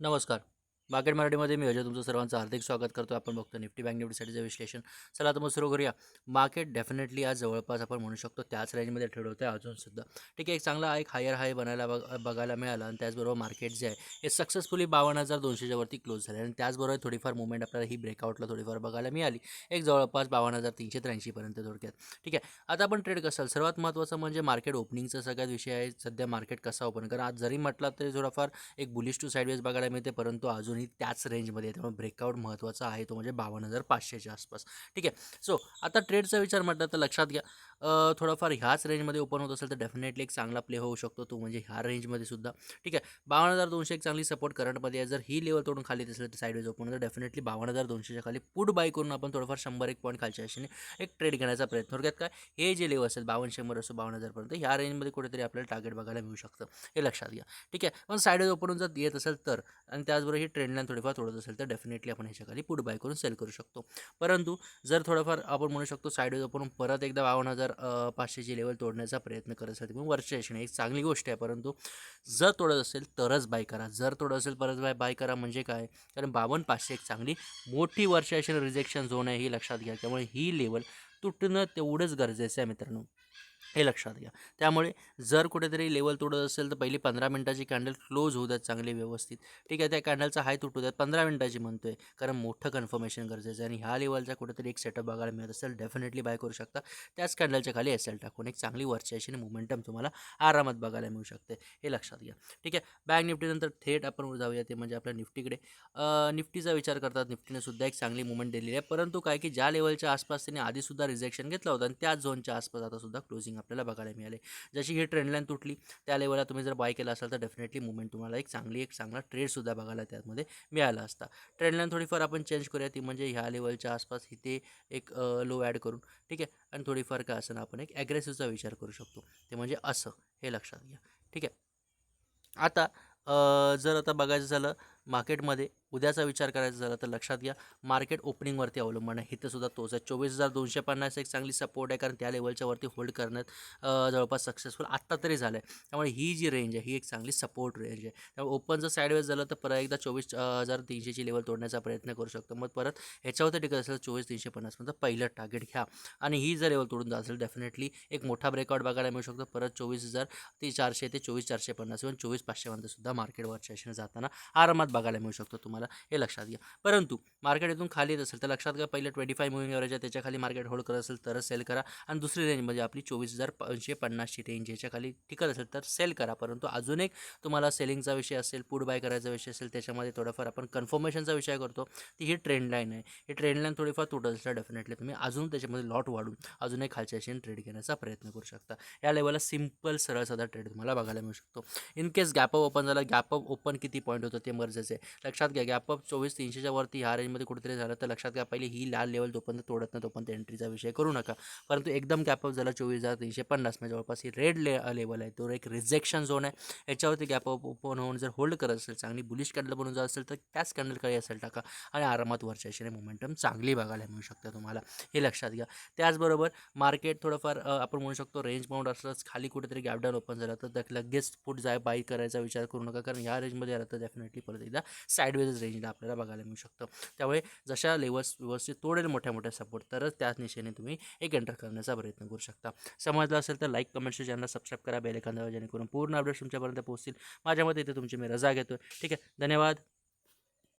नमस्कार. मार्केट मराठीमध्ये मी अजय तुमचं सर्वांचं हार्दिक स्वागत करतो आपण बघतो निफ्टी बँक निफ्टीसाठीचं विश्लेषण. चला आता मग सुरू करूया. मार्केट डेफिनेटली आज जवळपास आपण म्हणू शकतो त्याच रेंजमध्ये ठेवलं होतं आहे अजूनसुद्धा ठीक आहे एक चांगला एक हायर हाय बनायला बघ बघायला मिळाला आणि त्याचबरोबर मार्केट जे आहे हे सक्सेसफुली बावन्न हजार दोनशेच्या वरती क्लोज झाले. आणि त्याचबरोबर थोडीफार मुवमेंट आपल्याला ही ब्रेकआउटला थोडीफार बघायला मिळाली. एक जवळपास बावन्न हजार तीनशे त्र्याऐंशीपर्यंत थोडक्यात. ठीक आहे आता आपण ट्रेड कसाल सर्वात महत्त्वाचं म्हणजे मार्केट ओपनिंगचा सगळ्यात विषय आहे. सध्या मार्केट कसा ओपन कारण आज जरी म्हटलं तरी थोडाफार एक बुलिश टू साईडवेज बघायला मिळते परंतु अजून अजूनही त्याच रेंजमध्ये आहे. त्यामुळे ब्रेकआउट महत्त्वाचा आहे तो म्हणजे बावन्न हजार पाचशेच्या आसपास. ठीक आहे. सो आता ट्रेडचा विचार म्हटलं तर लक्षात घ्या. थोडाफार ह्याच रेंजमध्ये ओपन होत असेल तर डेफिनेटली एक चांगला प्ले होऊ शकतो तो म्हणजे ह्या रेंजमध्ये सुद्धा. ठीक आहे. बावन्न हजार दोनशे एक चांगली सपोर्ट करंटमध्ये आहे. जर ही लेवल तोडून खाली असेल तर साईडवेज ओपन तर डेफिनेटली बावन्न हजार दोनशेच्या खाली पुट बाय करून आपण थोडंफार शंभर एक पॉईंट खालच्या अशाने एक ट्रेड घेण्याचा प्रयत्न थोडक्यात काय? हे जे लेवल असेल बावन्न शंभर असो बावन्न हजारपर्यंत ह्या रेंजमध्ये कुठेतरी आपल्याला टार्गेट बघायला मिळू शकतं. हे लक्षात घ्या. ठीक आहे. पण साईडवेज ओपन जर येत असेल तर आणि त्याचबरोबर ही ट्रेंडलाईन थोडीफार तोडत असेल तर डेफिनेटली आपण ह्याच्या खाली पुट बाय करून सेल करू शकतो. परंतु जर थोडंफार आपण म्हणू शकतो साईडवेज ओपन परत एकदा बावन्न हजार पाचशेची लेवल तोडण्याचा प्रयत्न करत असेल म्हणून वरच्या यशने एक चांगली गोष्ट आहे परंतु जर तोडत असेल तरच बाय करा. जर तोडत असेल परत बाय बाय करा म्हणजे काय? कारण बावन्न पाचशे एक चांगली मोठी वरच्या रिजेक्शन झोन आहे ही लक्षात घ्या. त्यामुळे ही लेवल तुटणं तेवढंच गरजेचं आहे मित्रांनो. हे लक्षात घ्या. त्यामुळे जर कुठेतरी लेवल तोडत असेल तर पहिली पंधरा मिनटाची कॅन्डल क्लोज होऊ द्यात चांगली व्यवस्थित. ठीक आहे त्या कॅन्डलचा हाय तुटू द्यात पंधरा मिनटाची म्हणतो आहे कारण मोठं कन्फर्मेशन गरजेचं आहे आणि ह्या लेवलचा कुठेतरी एक सेटअप बघायला मिळत असेल डेफिनेटली बाय करू शकता. त्याच कॅन्डलच्या खाली एस एल टाकून एक चांगली वरच्या अशी मोमेंटम तुम्हाला आरामात बघायला मिळू शकते. हे लक्षात घ्या. ठीक आहे बँक निफ्टीनंतर थेट आपण जाऊया ते म्हणजे आपल्या निफ्टीकडे. निफ्टीचा विचार करतात निफ्टीने सुद्धा एक चांगली मुवमेंट दिलेली आहे. परंतु काय की ज्या लेवलच्या आसपास त्यांनी आधीसुद्धा रिजेक्शन घेतलं होतं आणि त्याच झोनच्या आसपास आता सुद्धा क्लोजिंग आपल्याला बघायला मिळाले. जशी ही ट्रेंडलाईन तुटली त्या लेवलला तुम्ही जर बाय केला असाल तर डेफिनेटली मुवमेंट तुम्हाला एक चांगली एक चांगला ट्रेडसुद्धा बघायला त्यामध्ये मिळाला असता. ट्रेंडलाईन थोडीफार आपण चेंज करूया. ती म्हणजे ह्या लेवलच्या आसपास इथे एक लो ॲड करून ठीक आहे? आणि थोडीफार काय असं आपण एक ॲग्रेसिव्हचा विचार करू शकतो. ते म्हणजे असं हे लक्षात घ्या. ठीक आहे? आता जर आता बघायचं झालं मार्केटमध्ये उद्याचा विचार करायचा झाला तर लक्षात घ्या मार्केट ओपनिंगवरती अवलंबून आहे. इथं सुद्धा तोच आहे. चोवीस हजार दोनशे पन्नास एक चांगली सपोर्ट आहे कारण त्या लेवलच्या वरती होल्ड करण्यात जवळपास सक्सेसफुल आत्ता तरी झालं आहे त्यामुळे ही जी रेंज आहे ही एक चांगली सपोर्ट रेंज आहे. त्यामुळे ओपन जर साईडवेज झालं तर परत एकदा चोवीस हजार तीनशेची लेवल तोडण्याचा प्रयत्न करू शकतो. मग परत ह्याच्यावरती टिकत असेल चोवीस तीनशे पन्नासपर्यंत पहिलं टार्गेट घ्या. आणि ही जर लेवल तोडून जात असेल डेफिनेटली एक मोठा ब्रेकआउट बघायला मिळू शकतो. परत चोवीस हजार ते चारशे ते चोवीस चारशे पन्नास किंवा चोवीस पाचशेपर्यंत सुद्धा मार्केट वरच्या जाताना आरामात बघायला मिळू शकतो तुम्हाला हे लक्षात घ्या. परंतु मार्केट इथून खाली येत असेल तर लक्षात घ्या पहिलं ट्वेंटी फाय मुव्हिंग ॲव्हरेज आहे त्याच्याखाली मार्केट होल्ड करत असेल तरच सेल करा. आणि दुसरी रेंज म्हणजे आपली चोवीस हजार पाचशे पन्नासची रेंज याच्या खाली टिकत असेल तर सेल करा. परंतु अजून एक तुम्हाला सेलिंगचा विषय असेल पुड बाय करायचा विषय असेल त्याच्यामध्ये थोडाफार आपण कन्फर्मेशनचा विषय करतो. ती ही ट्रेंड लाईन आहे. ही ट्रेंड लाईन थोडीफार तुटत असेल डेफिनेटली तुम्ही अजून त्याच्यामध्ये लॉट वाढून अजून एक खालच्या अशी ट्रेड घेण्याचा प्रयत्न करू शकता. या लेवलला सिंपल सरळ साधा ट्रेड तुम्हाला बघायला मिळू शकतो. In case gap up open झाला गॅपअप ओपन किती पॉईंट होतं ते गरजेचं आहे. लक्षात घ्या गॅपअप चोवीस तीनशेच्या वरती ह्या रेंजमध्ये कुठेतरी झालं तर लक्षात घ्या पहिली ही लाल लेवल तोपर्यंत तोडत नाही तोपर्यंत एंट्रीचा विषय करू नका. परंतु एकदम गॅप अप झाला चोवीस हजार तीनशे पन्नास म्हणजे जवळपास ही रेड ले लेवल आहे. तो एक रिजेक्शन झोन आहे. याच्यावरती गॅपअप ओपन होऊन जर होल्ड करत असेल चांगली बुलिश कॅन्डल बनून जात असेल तर त्याच कॅन्डलकडे असेल टाका. आणि आरामात वरच्या दिशेने मोमेंटम चांगली बघायला मिळू शकते तुम्हाला. हे लक्षात घ्या. त्याचबरोबर मार्केट थोडंफार आपण म्हणू शकतो रेंज बाउंड असलंच खाली कुठेतरी गॅप डाऊन ओपन झालं तर त्या लगेच पुट जाय बाय करायचा विचार करू नका. कारण या रेंजमध्ये आला तर डेफिनेटली परत एकदा साईडवेज रेंजला आपल्याला बघायला मिळू शकतं. त्यामुळे जशा लेवल्स व्यवस्थित तोडेल मोठ्या मोठ्या सपोर्ट तरच त्याच दिशेने तुम्ही एक एंटर करण्याचा प्रयत्न करू शकता. समजलं असेल तर लाईक कमेंट्स चॅनल सबस्क्राईब करा. बेल एखाद्या जेणेकरून पूर्ण अपडेट्स तुमच्यापर्यंत पोहोचतील. माझ्या मते इथे तुमची मी रजा घेतो ठीक आहे. धन्यवाद.